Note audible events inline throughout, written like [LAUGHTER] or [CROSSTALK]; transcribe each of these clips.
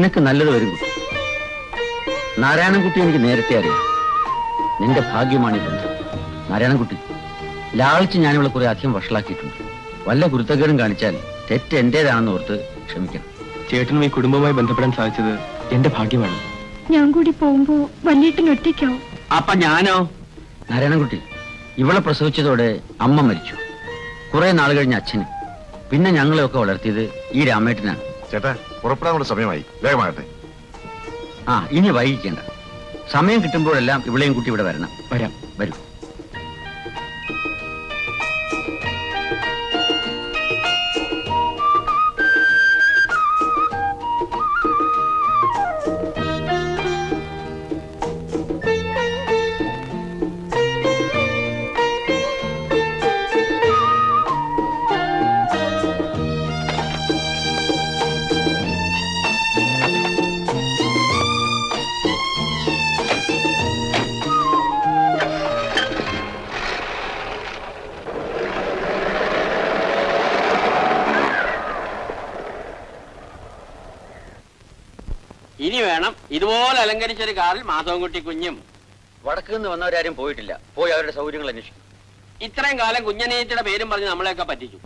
നിനക്ക് നല്ലത് വരും. കുട്ടി നാരായണൻകുട്ടി എനിക്ക് നേരത്തെ അറിയാം. നിന്റെ ഭാഗ്യമാണ് ഈ ബന്ധം. നാരായണൻകുട്ടി ലാളിച്ച് ഞാനിവിടെ കുറെ അധികം വഷളാക്കിയിട്ടുണ്ട്. വല്ല ഗുരുത്തക്കേടും കാണിച്ചാൽ തെറ്റ് എന്റേതാണെന്ന് ഓർത്ത് ക്ഷമിക്കണം. ചേട്ടനും ഈ കുടുംബവുമായി ബന്ധപ്പെടാൻ സാധിച്ചത് എന്റെ ഭാഗ്യമാണ്. ഞാൻ കൂടി പോകുമ്പോ വല്യേട്ടൻ ഒറ്റയ്ക്കാവും. അപ്പൊ ഞാനോ? നാരായണൻകുട്ടി ഇവളെ പ്രസവിച്ചതോടെ അമ്മ മരിച്ചു. കുറെ നാൾ കഴിഞ്ഞ അച്ഛന്. പിന്നെ ഞങ്ങളെയൊക്കെ വളർത്തിയത് ഈ രാമേട്ടനാണ്. ചേട്ടാ പുറപ്പെടാനുള്ള സമയമായി. വേഗമാകട്ടെ. ആ ഇനി വൈകിക്കേണ്ട. സമയം കിട്ടുമ്പോഴെല്ലാം ഇവിളെയും കുട്ടി ഇവിടെ വരണം. വരാം വരൂ. വേണം അലങ്കരിച്ച ഒരു കാറിൽ മാധവൻകുട്ടി കുഞ്ഞും വടക്ക് നിന്ന് വന്നവരാരും പോയിട്ടില്ല. പോയി അവരുടെ സൗകര്യങ്ങൾ അന്വേഷിക്കും. ഇത്രയും കാലം കുഞ്ഞനേച്ചിയുടെ പേരും പറഞ്ഞ് നമ്മളെയൊക്കെ പറ്റിച്ചു.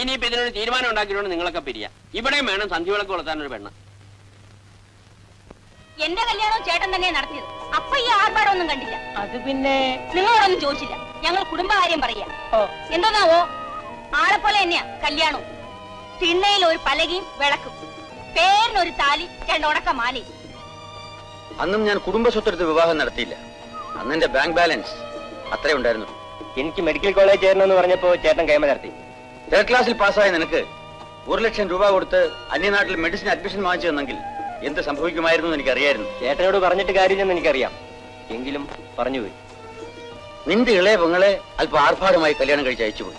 ഇനിയിപ്പോ ഇതിനൊരു തീരുമാനം ഉണ്ടാക്കിയിട്ടുണ്ട് നിങ്ങളൊക്കെ പിരിയ. ഇവിടെയും വേണം സന്ധ്യവിളക്ക് കൊളുത്താൻ ഒരു പെണ്ണ്. എന്റെ കല്യാണവും ചേട്ടൻ തന്നെ നടത്തിയത്. അപ്പൊ ഈ ആർഭാടമൊന്നും കണ്ടില്ല. അത് പിന്നെ? നിങ്ങളോടൊന്നും ചോദിച്ചില്ല. ഞങ്ങൾ കുടുംബകാര്യം പറയാ. എന്തോന്നാവോ? പോലെ തന്നെയാ കല്യാണവും. തിണ്ണയിൽ ഒരു പലകയും വിളക്കും. പേരിനൊരു താലി രണ്ടോടക്ക മാലയും അന്നും ഞാൻ കുടുംബ സ്വത്തെടുത്ത് വിവാഹം നടത്തിയില്ല. അന്ന് എന്റെ ബാങ്ക് ബാലൻസ് അത്രേ ഉണ്ടായിരുന്നു. എനിക്ക് മെഡിക്കൽ കോളേജ് ചേരണമെന്ന് പറഞ്ഞപ്പോ ചേട്ടൻ കൈമ നടത്തി. തേർഡ് ക്ലാസ്സിൽ പാസ്സായ നിനക്ക് ഒരു ലക്ഷം രൂപ കൊടുത്ത് അന്യനാട്ടിൽ മെഡിസിൻ അഡ്മിഷൻ വാങ്ങിച്ചു തന്നെങ്കിൽ എന്ത് സംഭവിക്കുമായിരുന്നു എന്ന് എനിക്കറിയായിരുന്നു. ചേട്ടനോട് പറഞ്ഞിട്ട് കാര്യമില്ലെന്ന് എനിക്കറിയാം. എങ്കിലും പറഞ്ഞുപോയി നിന്റെ ഇളയ പെങ്ങളെ അല്പം ആർഭാടമായി കല്യാണം കഴിച്ച് അയച്ചുപോയി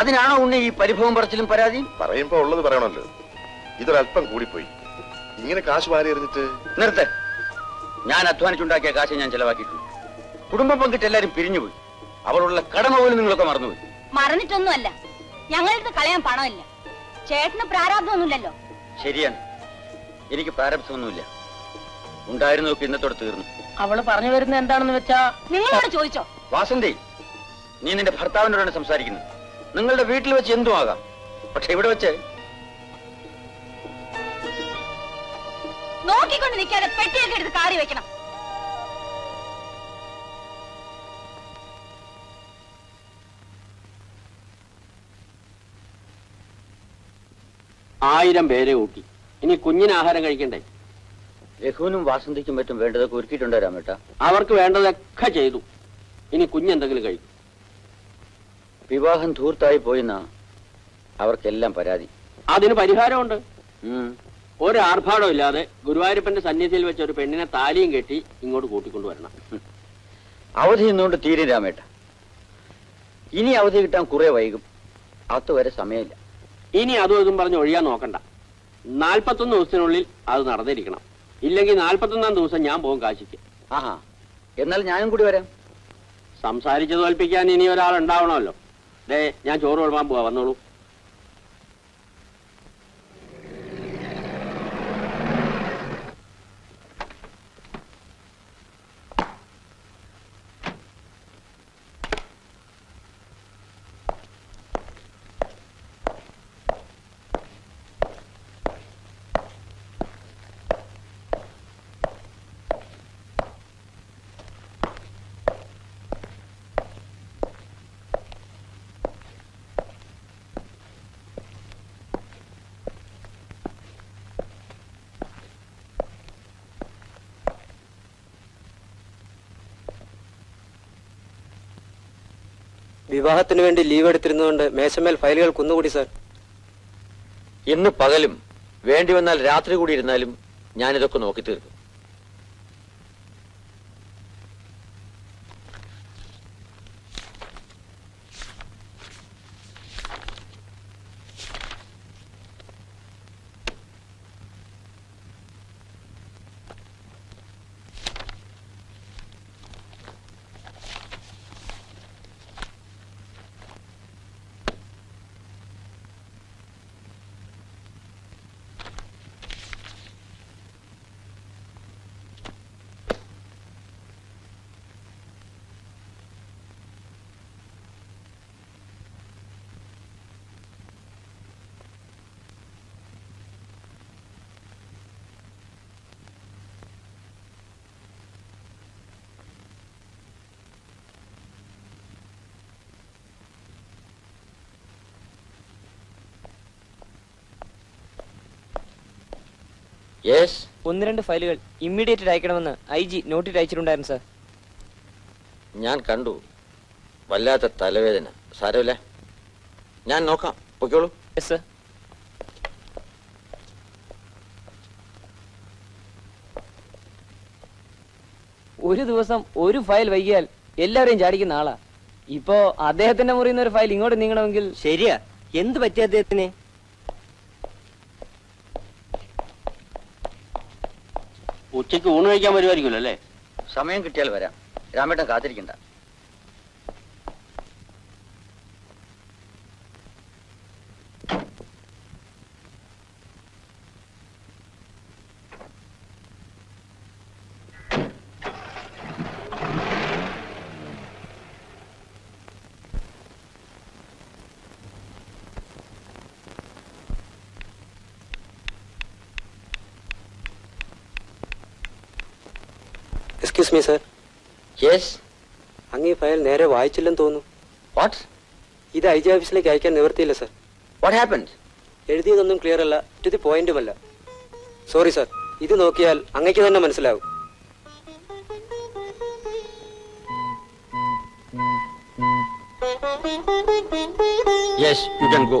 അതിനാണോ ഉണ്ണി ഈ പരിഭവം പറച്ചിലും പരാതി പറയുമ്പോ ഉള്ളത് പറയണല്ലോ ഇതൊരല്പം കൂടിപ്പോയി. ഇങ്ങനെ കാശ് വാരി എറിഞ്ഞിട്ട് നിർത്ത്. ഞാൻ അധ്വാനിച്ചുണ്ടാക്കിയ കാശ് ഞാൻ ചെലവാക്കിയിട്ടുണ്ട്. കുടുംബം പങ്കിട്ട് എല്ലാരും പിരിഞ്ഞുപോയി. അവളുള്ള കടമ പോലും നിങ്ങളൊക്കെ മറന്നുപോയി. മറന്നിട്ടൊന്നുമല്ല. ഞങ്ങളടുത്ത് കളയാൻ പണമില്ല. ചേട്ടന് പ്രാരാബ്ദമൊന്നുമില്ലല്ലോ. ശരിയാണ്. എനിക്ക് പ്രാരബ്ധമൊന്നുമില്ല ഉണ്ടായിരുന്നു ഇന്നത്തോടെ തീർന്നു. അവൾ പറഞ്ഞു വരുന്നത് എന്താണെന്ന് വെച്ചാ നിങ്ങളോട് ചോദിച്ചോ? വാസന്തി നീ നിന്റെ ഭർത്താവിനോടാണ് സംസാരിക്കുന്നത്. നിങ്ങളുടെ വീട്ടിൽ വെച്ച് എന്തും ആകാം. പക്ഷെ ഇവിടെ വെച്ച് നോക്കിക്കൊണ്ട് നിൽക്കാതെ പെട്ടിയൊക്കെ എടുത്ത് കാറി വെക്കണം. ആയിരം പേരെ ഊട്ടി ഇനി കുഞ്ഞിന് ആഹാരം കഴിക്കണ്ടേ? രഘുവിനും വാസന്തിക്കും മറ്റും വേണ്ടതൊക്കെ ഒരുക്കിയിട്ടുണ്ടോ രാമേട്ട? അവർക്ക് വേണ്ടതൊക്കെ ചെയ്തു. ഇനി കുഞ്ഞെന്തെങ്കിലും കഴിക്കും. വിവാഹം ധൂർത്തായി പോയിന്ന അവർക്കെല്ലാം പരാതി. അതിന് പരിഹാരമുണ്ട്. ഉം. ഒരു ആർഭാടം ഇല്ലാതെ ഗുരുവായൂരപ്പന്റെ സന്നിധിയിൽ വെച്ച ഒരു പെണ്ണിനെ താലിയും കെട്ടി ഇങ്ങോട്ട് കൂട്ടിക്കൊണ്ടുവരണം അവധി ഇന്നുകൊണ്ട് തീരെ രാമേട്ട. ഇനി അവധി കിട്ടാൻ കുറെ വൈകും. അതുവരെ സമയമില്ല. ഇനി അതും ഇതും പറഞ്ഞ് ഒഴിയാൻ നോക്കണ്ട. നാൽപ്പത്തൊന്ന് ദിവസത്തിനുള്ളിൽ അത് നടന്നിരിക്കണം. ഇല്ലെങ്കിൽ നാൽപ്പത്തൊന്നാം ദിവസം ഞാൻ പോകും കാശിക്ക്. ആഹാ. എന്നാൽ ഞാനും കൂടി വരാം. സംസാരിച്ചു തോൽപ്പിക്കാൻ ഇനി ഒരാൾ ഉണ്ടാവണമല്ലോ ദേ ഞാൻ ചോറ് വിളമ്പാൻ പോവാ വന്നോളൂ. വിവാഹത്തിന് വേണ്ടി ലീവ് എടുത്തിരുന്നതുകൊണ്ട് മേശമേൽ ഫയലുകൾ കുന്നുകൂടി സാർ ഇന്ന് പകലും വേണ്ടി വന്നാൽ രാത്രി കൂടി ഇരുന്നാലും ഞാനിതൊക്കെ നോക്കി തീർക്കും യെസ് ഒന്ന് രണ്ട് ഫയലുകൾ ഇമ്മീഡിയറ്റ് അയക്കണമെന്ന് ഐ ജി നോട്ടിൽ അയച്ചിട്ടുണ്ടായിരുന്നു സാർ ഞാൻ കണ്ടു. വല്ലാത്ത തലവേദന. സാരമില്ല. ഞാൻ നോക്കാം. പൊയ്ക്കോളൂ. യെസ് സർ ഒരു ദിവസം ഒരു ഫയൽ വൈകിയാൽ എല്ലാവരെയും ചാടിക്കുന്ന ആളാ. ഇപ്പോ അദ്ദേഹത്തിന്റെ മുറിയിൽ നിന്ന് ഒരു ഫയൽ ഇങ്ങോട്ട് നീങ്ങണമെങ്കിൽ ശരിയാ. എന്ത് പറ്റിയ അദ്ദേഹത്തിന്? ഉച്ചയ്ക്ക് ഊണ് കഴിക്കാൻ വരുമായിരിക്കുമല്ലോ അല്ലേ? സമയം കിട്ടിയാൽ വരാം. രാമേട്ടൻ കാത്തിരിക്കണ്ട. എക്സ്ക്യൂസ് മീ സർ യെസ് അങ്ങ് ഈ ഫയൽ നേരെ വായിച്ചില്ലെന്ന് തോന്നുന്നു. വാട്ട് ഇത് ഐ ജി ഓഫീസിലേക്ക് അയക്കാൻ നിവർത്തിയില്ല സർ വാട്ട് ഹാപ്പൻ എഴുതിയതൊന്നും ക്ലിയർ അല്ല ടു ദി പോയിന്റുമല്ല സോറി സർ ഇത് നോക്കിയാൽ അങ്ങയ്ക്ക് തന്നെ മനസ്സിലാവും. യെസ് യു ക്യാൻ ഗോ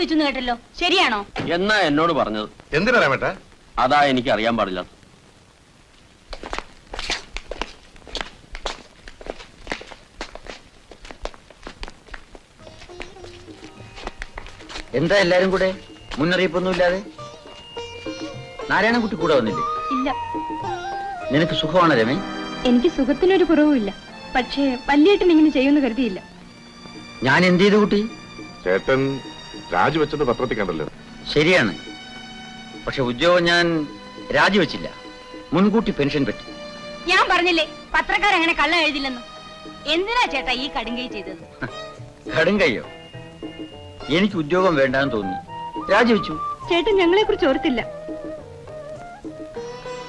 രാജിവെച്ചു കേട്ടല്ലോ. ശരിയാണോ? എന്നാ എന്നോട് പറഞ്ഞത്? എന്തിനാ രാമേട്ട? അതാ എനിക്ക് അറിയാൻ പാടില്ല. എന്താ എല്ലാരും കൂടെ? മുന്നറിയിപ്പൊന്നുമില്ലാതെ നാരായണൻകുട്ടി കൂടെ വന്നില്ലേ? ഇല്ല. നിനക്ക് സുഖമാണ് രമേ? എനിക്ക് സുഖത്തിനൊരു കുറവുമില്ല പക്ഷേ വല്യേട്ടൻ ഇങ്ങനെ ചെയ്യുമെന്ന് കരുതിയില്ല. ഞാൻ എന്ത് ചെയ്തു കുട്ടി? ചേട്ടൻ രാജിവെച്ചത് പത്രത്തിൽ കണ്ടല്ലോ ശരിയാണ്. പക്ഷെ ഉദ്യോഗം ഞാൻ രാജിവെച്ചില്ല. മുൻകൂട്ടി പെൻഷൻ പറ്റി ഞാൻ പറഞ്ഞില്ലേ പത്രക്കാർ അങ്ങനെ കള്ള എഴുതില്ലെന്ന്. എന്തിനാ ചേട്ടാ ഈ കടുങ്കൈ ചെയ്തത്? കടുങ്കയ്യോ എനിക്ക് ഉദ്യോഗം വേണ്ടാന്ന് തോന്നി. രാജിവെച്ചു. ചേട്ടൻ ഞങ്ങളെ കുറിച്ച് ഓർത്തില്ല.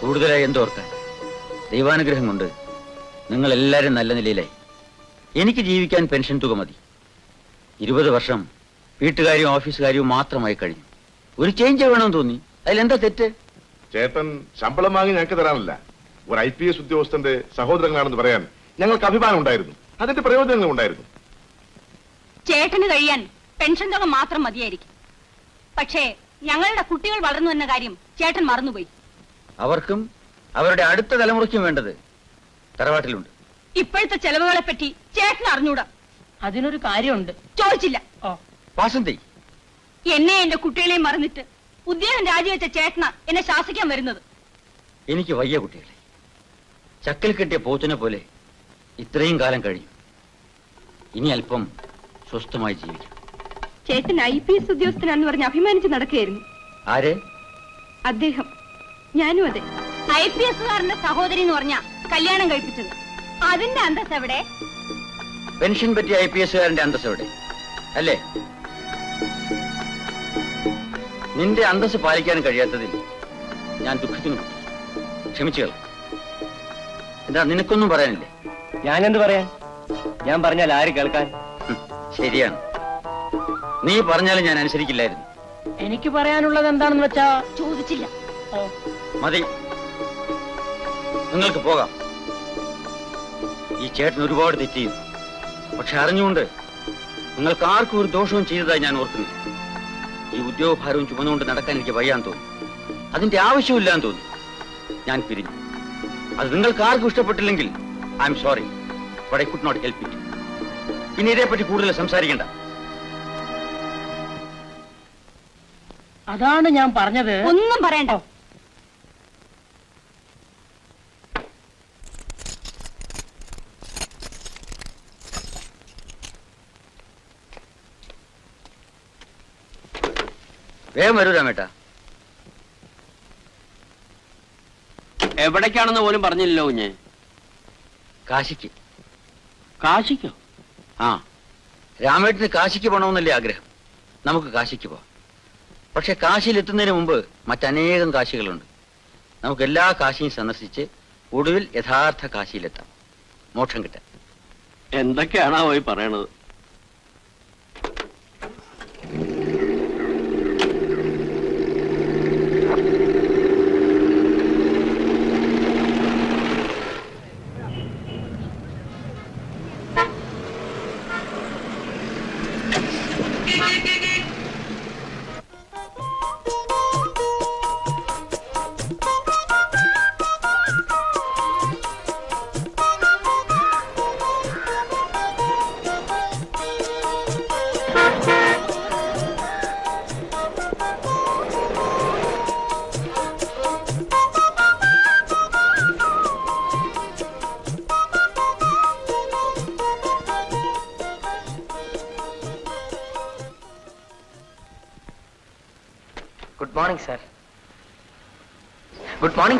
കൂടുതലായി എന്തോർക്കാൻ ദൈവാനുഗ്രഹം കൊണ്ട് നിങ്ങൾ എല്ലാവരും നല്ല നിലയിലായി. എനിക്ക് ജീവിക്കാൻ പെൻഷൻ തുക മതി. ഇരുപത് വർഷം വീട്ടുകാര്യവും ഓഫീസുകാരും മാത്രമായി കഴിഞ്ഞു. ഒരു ചേഞ്ച് വേണമെന്ന് തോന്നി. അതിലെന്താ തെറ്റ്? ചേട്ടൻ ശമ്പളം വാങ്ങി ഞങ്ങൾക്ക് തരാനല്ല. ഒരു ഐ പി എസ് ഉദ്യോഗസ്ഥന്റെ സഹോദരങ്ങളാണെന്ന് പറയാൻ ഞങ്ങൾക്ക് അഭിമാനം ഉണ്ടായിരുന്നു. അതിന്റെ പ്രയോജനങ്ങൾ ഉണ്ടായിരുന്നു. ചേട്ടന് കഴിയാൻ പെൻഷൻ തുക മാത്രം മതിയായിരിക്കും. പക്ഷേ ഞങ്ങളുടെ കുട്ടികൾ വളർന്നു എന്ന കാര്യം ചേട്ടൻ മറന്നുപോയി. അവർക്കും അവരുടെ അടുത്ത തലമുറയ്ക്കും വേണ്ടത് തറവാട്ടിലുണ്ട്. ഇപ്പോഴത്തെ ചെലവുകളെ പറ്റി ചേട്ടൻ അറിഞ്ഞൂടാ. അതിനൊരു കാര്യമുണ്ട്. ചോദിച്ചില്ല. വാസന്തി. എന്നെ എന്റെ കുട്ടികളെയും മറന്നിട്ട് ഉദ്യോഗം രാജിവെച്ച ചേട്ടന എന്നെ ശാസിക്കാൻ വരുന്നത്. എനിക്ക് വയ്യ കുട്ടികളെ. ചക്കൽ കെട്ടിയ പോത്തിനെ പോലെ ഇത്രയും കാലം കഴിഞ്ഞു. ഇനി അല്പം സ്വസ്ഥമായി ജീവിക്കാം. ചേട്ടൻ ഐ പി എസ് ഉദ്യോഗസ്ഥനാണെന്ന് പറഞ്ഞ് അഭിമാനിച്ച് നടക്കുകയായിരുന്നു. ആരെ? അദ്ദേഹം. ഞാനും അതെ. ഐ പി എസുകാരന്റെ സഹോദരി എന്ന് പറഞ്ഞ കല്യാണം കഴിപ്പിച്ചത്. അതിന്റെ അന്തസ് എവിടെ പെൻഷൻ പറ്റിയ ഐ പി എസുകാരന്റെ അന്തസ് എവിടെ അല്ലേ? നിന്റെ അന്തസ് പാലിക്കാൻ കഴിയാത്തതിൽ ഞാൻ ദുഃഖിക്കുന്നു ക്ഷമിച്ചുകൾ എന്താ നിനക്കൊന്നും പറയാനില്ലേ? ഞാനെന്ത് പറയാൻ? ഞാൻ പറഞ്ഞാൽ ആര് കേൾക്കാൻ? ശരിയാണ്. നീ പറഞ്ഞാലും ഞാൻ അനുസരിക്കില്ലായിരുന്നു. എനിക്ക് പറയാനുള്ളത് എന്താണെന്ന് വെച്ചാ ചോദിച്ചില്ല. മതി. നിങ്ങൾക്ക് പോകാം. ഈ ചേട്ടൻ ഒരുപാട് തെറ്റ് ചെയ്തു. പക്ഷെ അറിഞ്ഞുകൊണ്ട് നിങ്ങൾക്ക് ആർക്കും ഒരു ദോഷവും ചെയ്തതായി ഞാൻ ഓർക്കുന്നില്ല. ഈ ഉദ്യോഗഭാരവും ചുമന്നുകൊണ്ട് നടക്കാൻ എനിക്ക് വയ്യാൻ തോന്നി. അതിന്റെ ആവശ്യമില്ലാന്ന് തോന്നി. ഞാൻ പിരിഞ്ഞു. അത് നിങ്ങൾക്ക് ആർക്കും ഇഷ്ടപ്പെട്ടില്ലെങ്കിൽ I'm sorry but I could not help it പിന്നെ ഇതേപ്പറ്റി കൂടുതൽ സംസാരിക്കണ്ട. അതാണ് ഞാൻ പറഞ്ഞത്. ഒന്നും പറയണ്ട. വേഗം വരൂ രാമേട്ട. എവിടേക്കാണെന്ന് പോലും പറഞ്ഞില്ലല്ലോ കുഞ്ഞെ. കാശിക്ക്. കാശിക്കോ? ആ. രാമേട്ടന് കാശിക്ക് പോകണമെന്നല്ലേ ആഗ്രഹം. നമുക്ക് കാശിക്ക് പോവാം. പക്ഷെ കാശിയിൽ എത്തുന്നതിന് മുമ്പ് മറ്റനേകം കാശികളുണ്ട്. നമുക്ക് എല്ലാ കാശിയും സന്ദർശിച്ച് ഒടുവിൽ യഥാർത്ഥ കാശിയിലെത്താം. മോക്ഷം കിട്ടാൻ. എന്തൊക്കെയാണോ പോയി പറയണത്?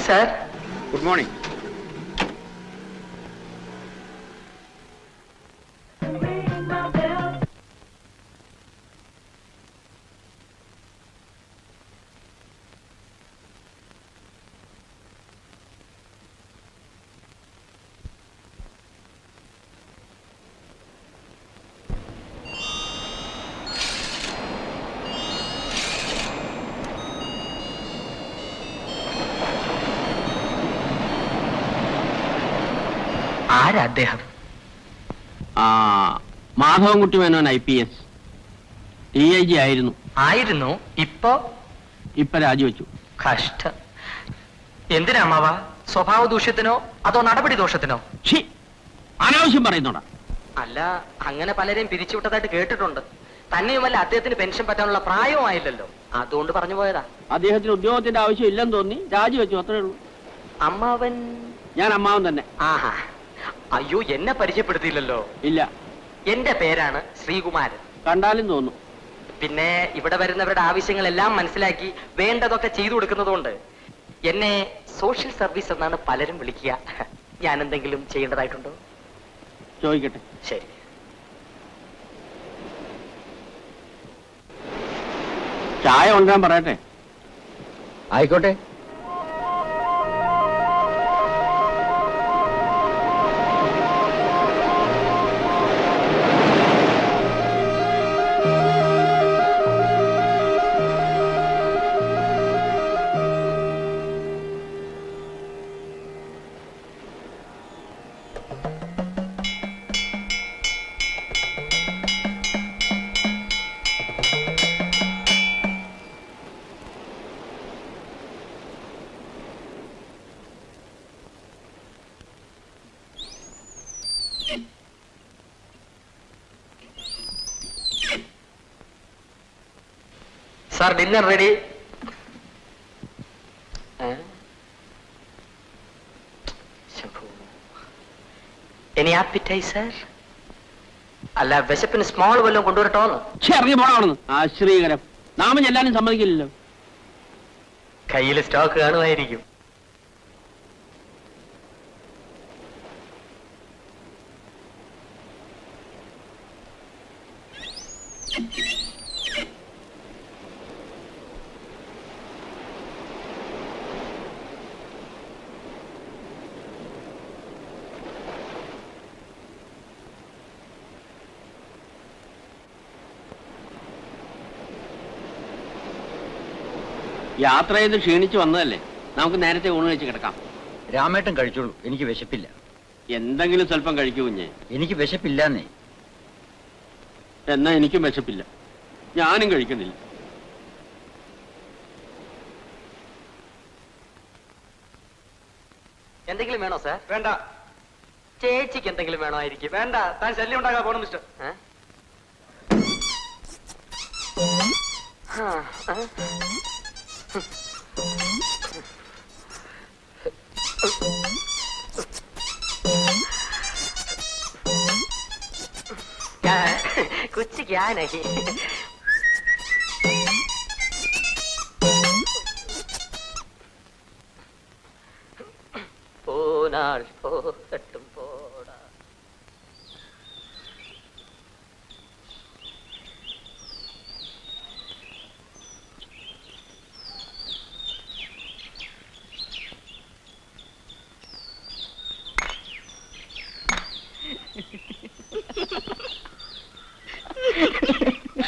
sir. Good morning. ആരാ അദ്ദേഹം? ആ Madhavankutty Menon I P S. D I G ആയിരുന്നു. ആയിരുന്നു. ഇപ്പോ? ഇപ്പൊ രാജിവെച്ചു. കഷ്ട. എന്തിനാ മാവ സ്വഭാവ ദൂഷ്യത്തിനോ അതോ നടപടി ദോഷത്തിനോ? ഛീ അനാവശ്യം പറയുന്നോടാ. അല്ല അങ്ങനെ പലരെയും പിരിച്ചുവിട്ടതായിട്ട് കേട്ടിട്ടുണ്ട്. തന്നെയുമല്ല അദ്ദേഹത്തിന് പെൻഷൻ പറ്റാനുള്ള പ്രായവും ആയില്ലല്ലോ അതുകൊണ്ട് പറഞ്ഞു പോയതാ. അദ്ദേഹത്തിന് ഉദ്യോഗത്തിന്റെ ആവശ്യം ഇല്ലെന്ന് തോന്നി രാജിവെച്ചു അത്രേ ഉള്ളൂ. അമ്മാവൻ? ഞാൻ അമ്മാവൻ തന്നെ. ആഹാ. അയ്യോ എന്നെ പരിചയപ്പെടുത്തിയില്ലല്ലോ. ഇല്ല. എന്റെ പേരാണ് ശ്രീകുമാരൻ. കണ്ടാലും തോന്നും. പിന്നെ ഇവിടെ വരുന്നവരുടെ ആവശ്യങ്ങളെല്ലാം മനസ്സിലാക്കി വേണ്ടതൊക്കെ ചെയ്തു കൊടുക്കുന്നതുകൊണ്ട് എന്നെ സോഷ്യൽ സർവീസ് എന്നാണ് പലരും വിളിക്കുക. ഞാൻ എന്തെങ്കിലും ചെയ്യേണ്ടതായിട്ടുണ്ടോ? ചോദിക്കട്ടെ. ശരി. ചായ കൊണ്ടുവരാൻ പറയട്ടെ. ആയിക്കോട്ടെ. Sir dinner ready any appetiser അല്ല വിശപ്പിന് സ്മോൾ വല്ലതും കൊണ്ടുവരട്ടോന്ന് ഇറങ്ങി പോണാണെന്ന് ആശ്രീകരം നാമം ചെല്ലാനും സമ്മതിക്കില്ലല്ലോ. കയ്യിൽ സ്റ്റോക്ക് കാണുമായിരിക്കും. യാത്ര ചെയ്ത് ക്ഷീണിച്ചു വന്നതല്ലേ? നമുക്ക് നേരത്തെ ഊണ് കഴിച്ച് കിടക്കാം. രാമേട്ടൻ കഴിച്ചോളൂ. എനിക്ക് വിശപ്പില്ല. എന്തെങ്കിലും സ്വല്പം കഴിക്കൂ കുഞ്ഞെ. എനിക്ക് വിശപ്പില്ലാന്നേ. എന്നാ എനിക്കും വിശപ്പില്ല. ഞാനും കഴിക്കുന്നില്ല. എന്തെങ്കിലും വേണോ സാർ വേണ്ട. ചേച്ചിക്ക് എന്തെങ്കിലും വേണോ ആയിരിക്കും. വേണ്ട. താൻ ശല്യം ഉണ്ടാകാൻ പോണം മിസ്റ്റർ ഏ? ആ, ആ. कुछ क्या नहीं போனால் போகட்டும்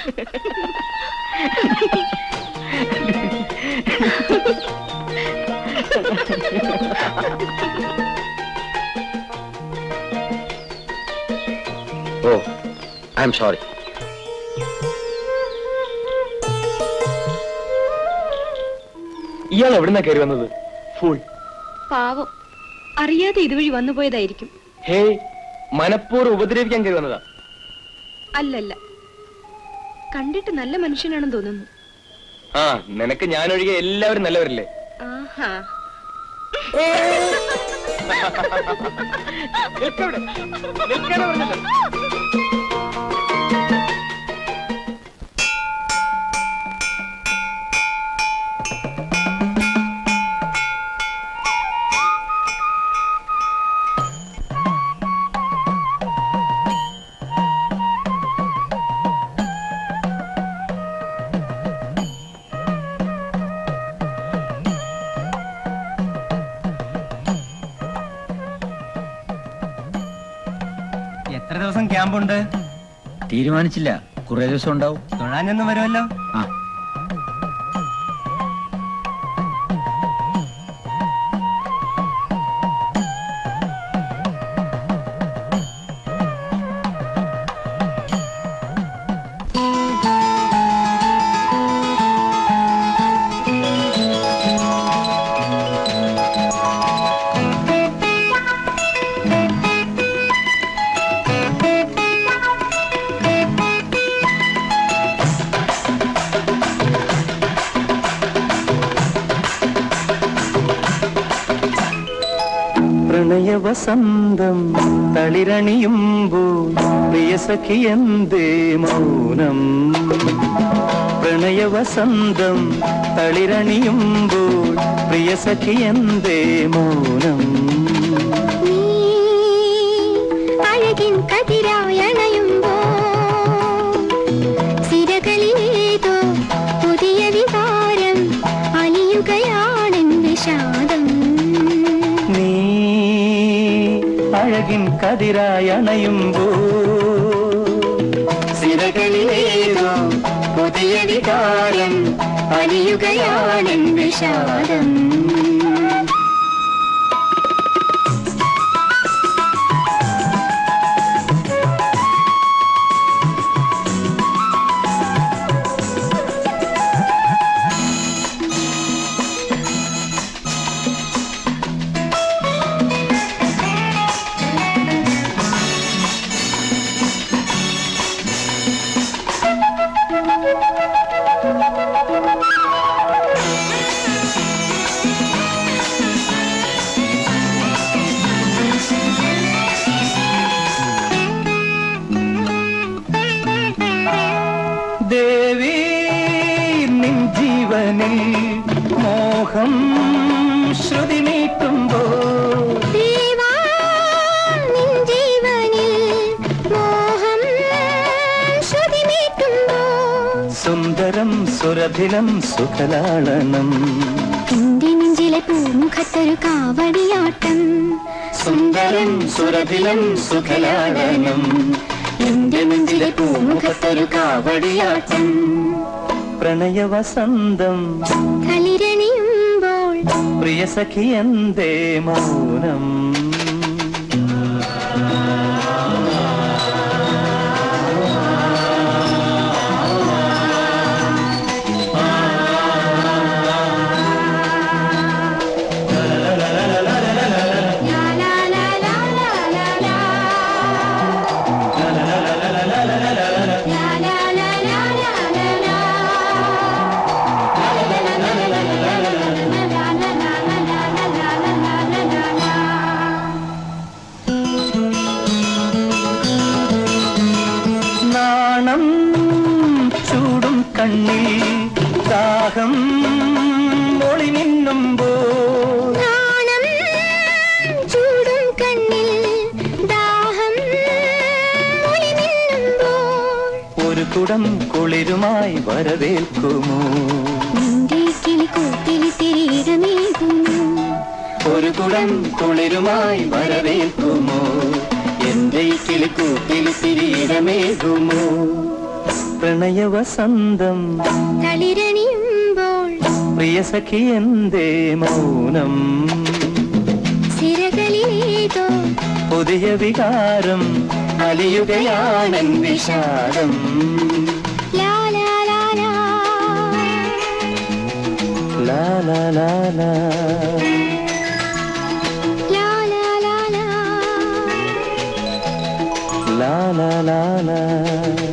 ഓ ഐ എം സോറി. ഇയാൾ എവിടുന്നാ കയറി വന്നത്? ഫുൾ. പാവം. അറിയാതെ ഇതുവഴി വന്നുപോയതായിരിക്കും. ഹേയ് മനഃപൂർവം ഉപദ്രവിക്കാൻ കയറി വന്നതാ. അല്ലല്ല. കണ്ടിട്ട് നല്ല മനുഷ്യനാണെന്ന് തോന്നുന്നു. ആ നിനക്ക് ഞാനൊഴികെ എല്ലാവരും നല്ലവരല്ലേ? ആഹാ. [LAUGHS] നിൽക്കവിടെ. തീരുമാനിച്ചില്ല. കുറെ ദിവസം ഉണ്ടാവും. തൊഴാനൊന്നും വരുമല്ലോ? ആ. എന്തേ മൗനം? പ്രണയവസന്തം തളിരണിയുമ്പോൾ പ്രിയസഖി എന്തേ മൗനം? അഴകിൻ സിരകളിലേതോ പുതിയ വികാരം അഴകിൻ പുതിയ വികാരം അലിയുകയാണെൻ സുന്ദരം സുരഭിലം സുഖലാളനം. എന്റെ നെഞ്ചിലെ പൂമുഖത്തൊരു കാവടിയാട്ടം. സുന്ദരം സുരഭിലം സുഖലാളനം. എന്റെ നെഞ്ചിലെ പൂമുഖത്തൊരു കാവടിയാട്ടം. പ്രണയവസന്തം. കളിരണിയുമ്പോൾ പ്രിയ സഖിയന്തേ മൗനം. കൂട്ടിൽ കൂട്ടിൽ തിരിയിടമേകുമോ കളിരണിയുമ്പോൾ പ്രിയ സഖി എന്തേ മൗനം? പുതിയ വികാരം അലിയുകയാണൻ വിഷാദം. ലാലാലാലാ ലാലാലാലാ la la la la.